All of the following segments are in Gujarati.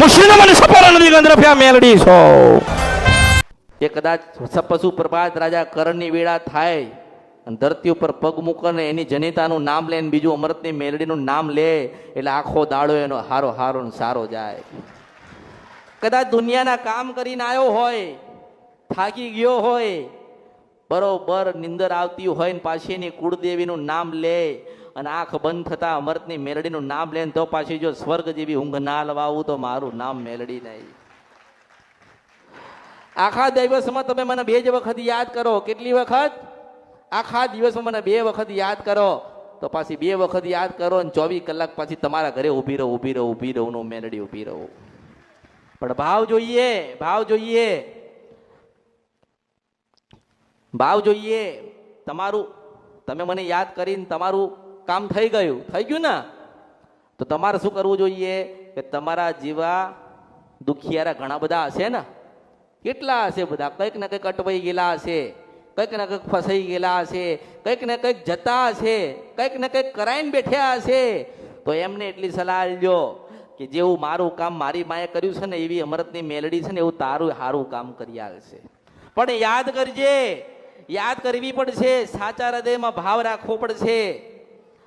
મુશીનો મને સપોરા નદી ગંદ્રફ્યા મેલડી છો. એ કદાચ સપસુ પ્રભાત રાજા કરણની વેળા થાય અને ધરતી ઉપર પગ મૂકે એની જનિતાનું નામ લે બીજું અમૃતની મેલડીનું નામ લે, એટલે આખો દાડો એનો હારો હારો સારો જાય. કદાચ દુનિયાના કામ કરીને આવ્યો હોય, થાકી ગયો હોય, બરોબર નિંદર આવતી હોય ને પાછી એની કુળદેવીનું નામ લે અને આંખ બંધ થતા અમૃતની મેલડીનું નામ લઈને તો પાછી જો સ્વર્ગ જેવી ઊંઘ ના લવાવું તો મારું નામ મેલડી નહીં. આખા દિવસમાં તમે મને બે જ વખત યાદ કરો. કેટલી વખત? આખા દિવસમાં મને બે વખત યાદ કરો. તો પાછી બે વખત યાદ કરો ને ચોવીસ કલાક પાછી તમારા ઘરે ઊભી રહો ઊભી રહો, ઊભી રહું મેલડી ઊભી રહો. પણ ભાવ જોઈએ ભાવ જોઈએ. ભાવ જોઈએ. તમારું, તમે મને યાદ કરીને તમારું કામ થઈ ગયું થઈ ગયું ને? તો તમારે શું કરવું જોઈએ? કે તમારા જેવા દુખિયારા ઘણા બધા હશે ને? કેટલા હશે બધા? કંઈક ને કંઈક અટવાઈ ગયેલા હશે, કંઈક ને કંઈક ફસાઈ ગયેલા હશે, કંઈક ને કંઈક જતા હશે, કંઈક ને કંઈક કરાઈને બેઠ્યા હશે. તો એમને એટલી સલાહ આપજો કે જેવું મારું કામ મારી માએ કર્યું છે ને, એવી અમૃતની મેલડી છે ને, એવું તારું સારું કામ કરી આવશે પણ યાદ કરજે, યાદ કરવી પડશે, સાચા હૃદયમાં ભાવ રાખવો પડશે.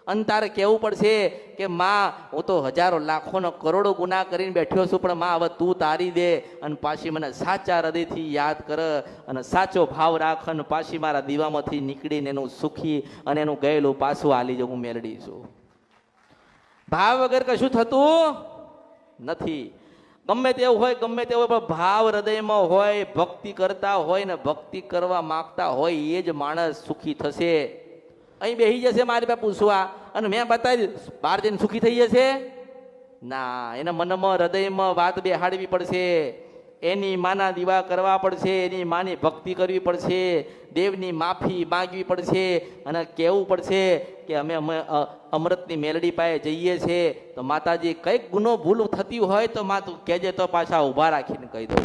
અને તારે કહેવું પડશે કે માં, હું તો હજારો લાખોનો કરોડો ગુના કરીને બેઠ્યો છું, પણ માં, હવે તું તારી દે અને પાછી મને સાચા હૃદયથી યાદ કર અને સાચો ભાવ રાખ અને પાછી મારા દીવામાંથી નીકળીને એનું સુખી અને એનું ગયેલું પાછું હાલી જવું હું મેળડી છું. ભાવ વગર કશું થતું નથી. ગમે તેવું હોય, ગમે તેવું હોય, પણ ભાવ હૃદયમાં હોય, ભક્તિ કરતા હોય ને ભક્તિ કરવા માગતા હોય, એ જ માણસ સુખી થશે. અહીં બેસી જશે મારી પાસે પૂછવા. અને મેં બતાવી બહાર જઈને સુખી થઈ જશે? ના, એના મનમાં હૃદયમાં વાત બેહાડવી પડશે. એની માના દીવા કરવા પડશે, એની માની ભક્તિ કરવી પડશે, દેવની માફી માગવી પડશે. અને કહેવું પડશે કે અમે અમે અમૃતની મેલડી પાસે જઈએ છીએ તો માતાજી, કંઈક ગુનો ભૂલ થતી હોય તો માં તું કહેજે તો પાછા ઊભા રાખીને કહી દઉં.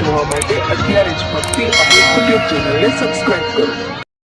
જોવા માટે અત્યારે જ ભક્તિ યુટ્યુબ ચેનલને સબસ્ક્રાઇબ કરો.